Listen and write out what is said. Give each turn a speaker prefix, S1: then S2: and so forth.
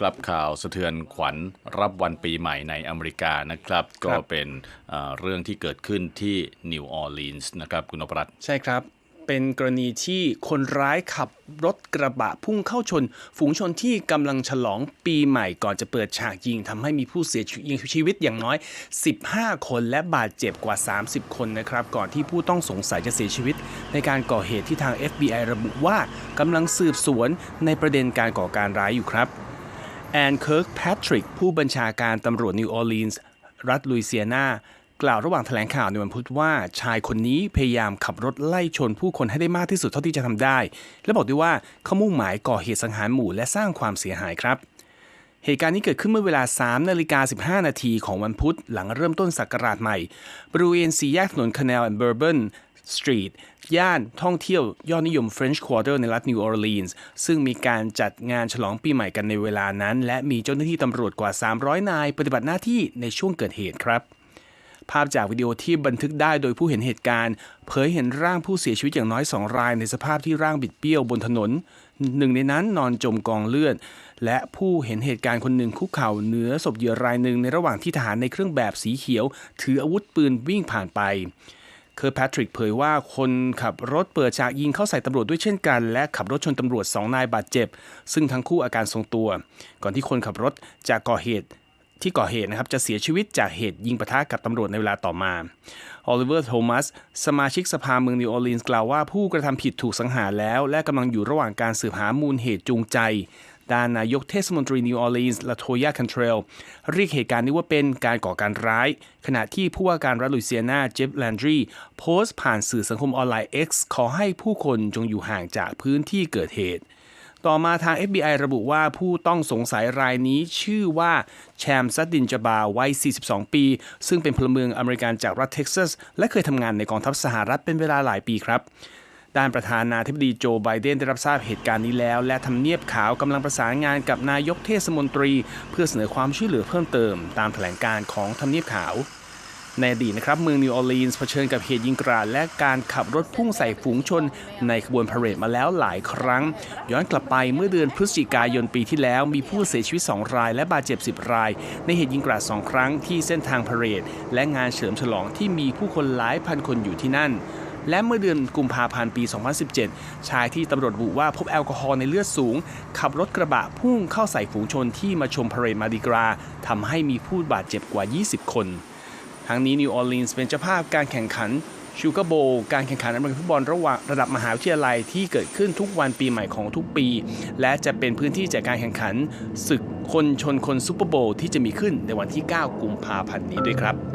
S1: ครับข่าวสะเทือนขวัญรับวันปีใหม่ในอเมริกานะครับ ก็เป็นเอ่อเรื่องที่เกิดขึ้นที่นิวออร์ลีนส์นะครับคุณนพรัตน์
S2: ใช่ครับเป็นกรณีที่คนร้ายขับรถกระบะพุ่งเข้าชน ฝูงชนที่กำลังฉลองปีใหม่ก่อนจะเปิดฉากยิงทำให้มีผู้เสียชีวิตอย่างน้อย 15 คนและบาดเจ็บกว่า 30 คนนะครับ ก่อนที่ผู้ต้องสงสัยจะเสียชีวิต ในการก่อเหตุที่ทาง FBI ระบุว่ากำลังสืบสวนในประเด็นการก่อการร้ายอยู่ครับ แอนเคิร์กแพทริกผู้บัญชาการตำรวจนิวออร์ลีนส์รัฐลุยเซียนากล่าวระหว่างแถลงข่าวในวันพุธว่าชายคนนี้พยายามขับรถไล่ชนผู้คนให้ได้มากที่สุดเท่าที่จะทำได้ และบอกด้วยว่าเขามุ่งหมายก่อเหตุสังหารหมู่และสร้างความเสียหายครับ เหตุการณ์นี้เกิดขึ้นเมื่อเวลา 3 นาฬิกา 15 นาทีของวันพุธหลังเริ่มต้นศักราชใหม่ บริเวณสี่แยกถนน Canal and Bourbon Street ย่านท่องเที่ยวยอดนิยม French Quarter ในรัฐนิวออร์ลีนส์ซึ่งมีการจัดงานฉลองปีใหม่กันในเวลานั้น และมีเจ้าหน้าที่ตำรวจกว่า 300 นาย ปฏิบัติหน้าที่ในช่วงเกิดเหตุครับ ภาพจากวิดีโอที่บันทึกได้โดยผู้เห็นเหตุการณ์ เผยเห็นร่างผู้เสียชีวิตอย่างน้อย 2 ราย ในสภาพที่ร่างบิดเบี้ยวบนถนนหนึ่งในนั้นนอนจมกองเลือด และผู้เห็นเหตุการณ์คนหนึ่งคุกเข่าเหนือศพเหยื่อรายหนึ่งในระหว่างที่ทหารในเครื่องแบบสีเขียว ถืออาวุธปืนวิ่งผ่านไป เคอร์แพทริกเผยว่าคนขับรถเปิดฉากยิงเข้าใส่ตำรวจด้วยเช่นกัน และขับรถชนตำรวจสองนายบาดเจ็บ ซึ่งทั้งคู่อาการทรงตัว ก่อนที่คนขับรถจะก่อเหตุที่ก่อเหตุนะครับจะเสียชีวิตจากเหตุยิงปะทะกับตำรวจในเวลาต่อมาออลิเวอร์ โทมัส สมาชิกสภาเมืองนิวออร์ลีนส์กล่าวว่าผู้กระทำผิดถูกสังหารแล้ว และกำลังอยู่ระหว่างการสืบหามูลเหตุจูงใจ ด้านนายกเทศมนตรีนิวออร์ลีนส์ลาโทยาคันเทรลเรียกเหตุการณ์นี้ว่าเป็นการก่อการร้าย ขณะที่ผู้ว่าการรัฐลุยเซียนาเจฟแลนดรีโพสต์ผ่านสื่อสังคมออนไลน์ X ขอให้ผู้คนจงอยู่ห่างจากพื้นที่เกิดเหตุ ต่อมาทาง FBI ระบุว่าผู้ต้องสงสัยรายนี้ชื่อว่าแชมซัดดินจบาวัย 42 ปี ซึ่งเป็นพลเมืองอเมริกันจากรัฐเท็กซัส และเคยทำงานในกองทัพสหรัฐเป็นเวลาหลายปีครับ ด้านประธานาธิบดีโจไบเดนได้รับทราบเหตุการณ์นี้แล้ว และทำเนียบขาวกำลังประสานงานกับนายกเทศมนตรี เพื่อเสนอความช่วยเหลือเพิ่มเติม ตามแถลงการของทำเนียบขาวในอดีตนะครับเมืองนิวออร์ลีนส์เผชิญกับเหตุยิงกราดและการขับรถพุ่งใส่ฝูงชน ในขบวนพาเหรดมาแล้วหลายครั้ง ย้อนกลับไปเมื่อเดือนพฤศจิกายนปีที่แล้ว มีผู้เสียชีวิต 2 ราย และบาดเจ็บ 10 ราย ในเหตุยิงกราด 2 ครั้งที่เส้นทางพาเหรดและงานเฉลิมฉลองที่มีผู้คนหลายพันคนอยู่ที่นั่น และเมื่อเดือนกุมภาพันธ์ปี 2017 ชายที่ตำรวจบุว่าพบแอลกอฮอล์ในเลือดสูง ขับรถกระบะพุ่งเข้าใส่ฝูงชนที่มาชมพาเรดมาดิกราทำให้มีผู้บาดเจ็บกว่า 20 คนทั้งนี้นิวออร์ลีนส์เป็นเจ้าภาพการแข่งขันชูการ์โบการแข่งขันอเมริกันฟุตบอลระหว่างระดับมหาวิทยาลัยที่เกิดขึ้นทุกวันปีใหม่ของทุกปี และจะเป็นพื้นที่จัดการแข่งขันศึกคนชนคนซูเปอร์โบว์ที่จะมีขึ้นในวันที่ 9 กุมภาพันธ์นี้ด้วยครับ